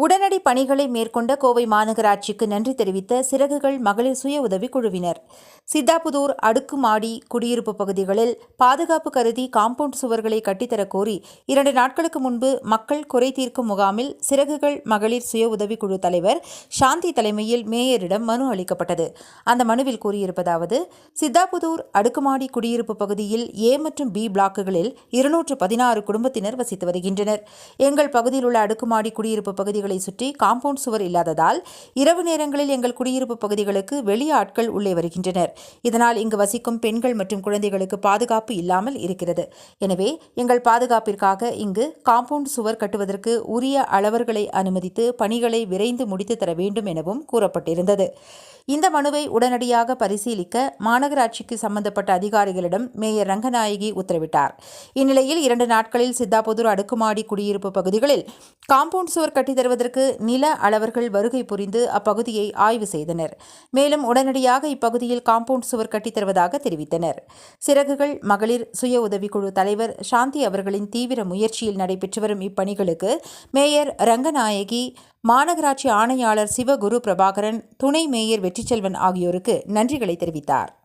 உடனடி பணிகளை மேற்கொண்ட கோவை மாநகராட்சிக்கு நன்றி தெரிவித்த சிறகுகள் மகளிர் சுய உதவிக் குழுவினர். சித்தாபுதூர் அடுக்குமாடி குடியிருப்பு பகுதிகளில் பாதுகாப்பு கருதி காம்பவுண்ட் சுவர்களை கட்டித்தரக் கோரி இரண்டு நாட்களுக்கு முன்பு மக்கள் குறை தீர்க்கும் முகாமில் சிறகுகள் மகளிர் சுய உதவிக்குழு தலைவர் சாந்தி தலைமையில் மேயரிடம் மனு அளிக்கப்பட்டது. அந்த மனுவில் கூறியிருப்பதாவது சித்தாபுதூர் அடுக்குமாடி குடியிருப்பு பகுதியில் ஏ மற்றும் பி பிளாக்குகளில் இருநூற்று பதினாறு குடும்பத்தினர் வசித்து வருகின்றனர். எங்கள் பகுதியில் உள்ள அடுக்குமாடி குடியிருப்பு பகுதிகளை சுற்றி காம்பவுண்ட் சுவர் இல்லாததால் இரவு நேரங்களில் எங்கள் குடியிருப்பு பகுதிகளுக்கு வெளி ஆட்கள் உள்ளே வருகின்றனர். இதனால் இங்கு வசிக்கும் பெண்கள் மற்றும் குழந்தைகளுக்கு பாதுகாப்பு இல்லாமல் இருக்கிறது. எனவே எங்கள் பாதுகாப்பிற்காக இங்கு காம்பவுண்ட் சுவர் கட்டுவதற்கு உரிய அளவர்களை அனுமதித்து பணிகளை விரைந்து முடித்து தர வேண்டும் எனவும் கூறப்பட்டிருந்தது. இந்த மனுவை உடனடியாக பரிசீலிக்க மாநகராட்சிக்கு சம்பந்தப்பட்ட அதிகாரிகளிடம் மேயர் ரங்கநாயகி உத்தரவிட்டார். இந்நிலையில் இரண்டு நாட்களில் சித்தாபுதூர் அடுக்குமாடி குடியிருப்பு பகுதிகளில் காம்பவுண்ட் சுவர் கட்டித்தருவது தருவதற்கு நில அளவர்கள் வருகை புரிந்து அப்பகுதியை ஆய்வு செய்தனர். மேலும் உடனடியாக இப்பகுதியில் காம்பவுண்ட் சுவர் கட்டித் தருவதாக தெரிவித்தனர். சிறகுகள் மகளிர் சுய உதவிக்குழு தலைவர் சாந்தி அவர்களின் தீவிர முயற்சியில் நடைபெற்று வரும் இப்பணிகளுக்கு மேயர் ரங்கநாயகி மாநகராட்சி ஆணையாளர் சிவகுரு பிரபாகரன் துணை மேயர் வெற்றிச்செல்வன் ஆகியோருக்கு நன்றிகளை தெரிவித்தார்.